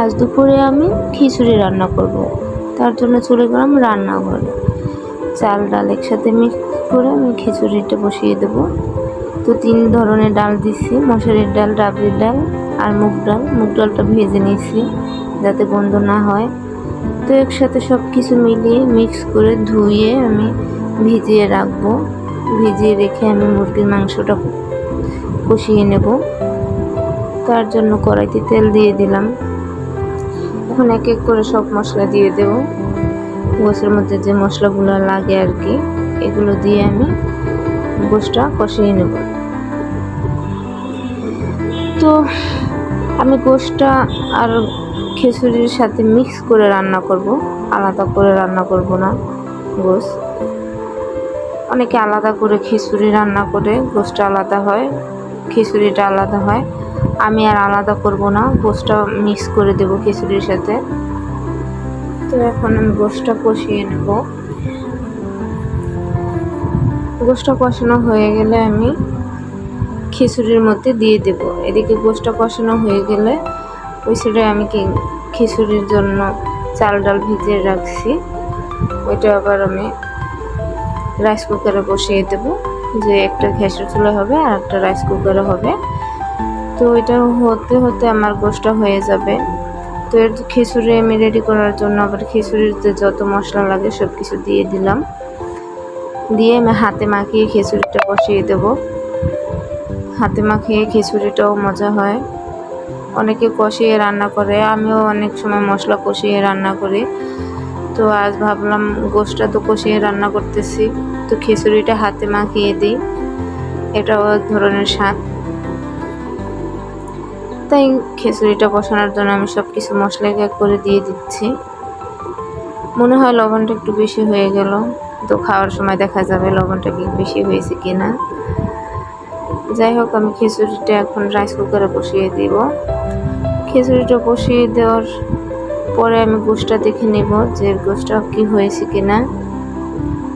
আজ দুপুরে আমি খিচুড়ি রান্না করব। তার জন্য চলে গেলাম রান্নাঘরে। চাল, ডাল একসাথে মিক্স করে আমি খিচুড়িটা বসিয়ে দেবো। তো তিন ধরনের ডাল দিচ্ছি মশারির ডাল ডাবরির ডাল আর মুগ ডাল। মুগ ডালটা ভেজে নিয়েছি যাতে গন্ধ না হয়। তো একসাথে সব কিছু মিলিয়ে মিক্স করে ধুয়ে আমি ভিজিয়ে রাখব। ভিজিয়ে রেখে আমি মুরগির মাংসটা কষিয়ে নেব। তার জন্য কড়াইতে তেল দিয়ে দিলাম। এখন এক এক করে সব মশলা দিয়ে দেব। গোসের মধ্যে যে মশলাগুলো লাগে আর কি, এগুলো দিয়ে আমি গোসটা কষিয়ে নেব। তো আমি গোসটা আর খিচুড়ির সাথে মিক্স করে রান্না করব, আলাদা করে রান্না করব না গোস। অনেকে আলাদা করে খিচুড়ি রান্না করে গোসটা আলাদা হয়, খিচুড়িটা আলাদা হয়। আমি আর আলাদা করব না গোসটা মিক্স করে দেব খিচুড়ির সাথে। তো এখন আমি গোসটা কষিয়ে নেব। গোসটা কষানো হয়ে গেলে আমি খিচুড়ির মধ্যে দিয়ে দেব। এদিকে গোসটা কষানো হয়ে গেলে ওই সাইডে আমি কি খিচুড়ির জন্য চাল ডাল ভিজিয়ে রাখছি। ওইটা আবার আমি রাইস কুকারে বসিয়ে দেব যে একটা গ্যাসের চুলা হবে আর একটা রাইস কুকারে হবে। তো এটা হতে হতে আমার গোষ্ঠটা হয়ে যাবে। তো এর খিচুড়ি আমি রেডি করার জন্য আবার খিচুড়িতে যত মশলা লাগে সব কিছু দিয়ে দিলাম। দিয়ে আমি হাতে মাখিয়ে খিচুড়িটা বসিয়ে দেব। হাতে মাখিয়ে খিচুড়িটাও মজা হয়। অনেকে কষিয়ে রান্না করে, আমিও অনেক সময় মশলা কষিয়ে রান্না করি। তো আজ ভাবলাম গোষ্ঠটা তো কষিয়ে রান্না করতেছি, তো খিচুড়িটা হাতে মাখিয়ে দিই। এটাও এক ধরনের স্বাদ। তাই খিচুড়িটা বসানোর জন্য আমি সব কিছু মশলা এক করে দিয়ে দিচ্ছি। মনে হয় লবণটা একটু বেশি হয়ে গেল। তো খাওয়ার সময় দেখা যাবে লবণটা কি বেশি হয়েছে কি না যাই হোক, আমি খিচুড়িটা এখন রাইস কুকারে বসিয়ে দিব। খিচুড়িটা বসিয়ে দেওয়ার পরে আমি গোষ্ঠটা দেখে নেব যে গোষ্ঠটা কি হয়েছে কি না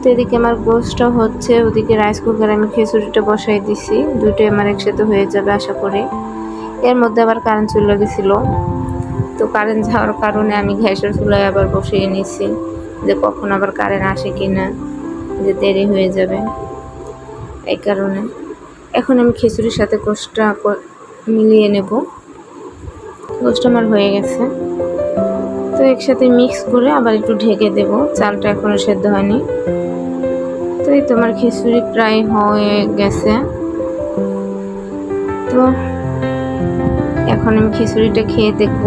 তো এদিকে আমার গোষ্ঠটা হচ্ছে, ওদিকে রাইস কুকারে আমি খিচুড়িটা বসাই দিছি। দুটোই আমার একসাথে হয়ে যাবে, আশা করি। এর মধ্যে আবার কারেন্ট চলে গেছিল। তো কারেন্ট যাওয়ার কারণে আমি গ্যাসের চুলায় আবার বসিয়ে নিছি যে কখন আবার কারেন্ট আসে কি না যে দেরি হয়ে যাবে। এই কারণে এখন আমি খিচুড়ির সাথে কোষটা মিলিয়ে নেব। কোষটা আমার হয়ে গেছে। তো একসাথে মিক্স করে আবার একটু ঢেকে দেব। চালটা এখনও সেদ্ধ হয়নি। তো এই তোমার খিচুড়ি প্রায় হয়ে গেছে। তো এখন আমি খিচুড়িটা খেয়ে দেখব।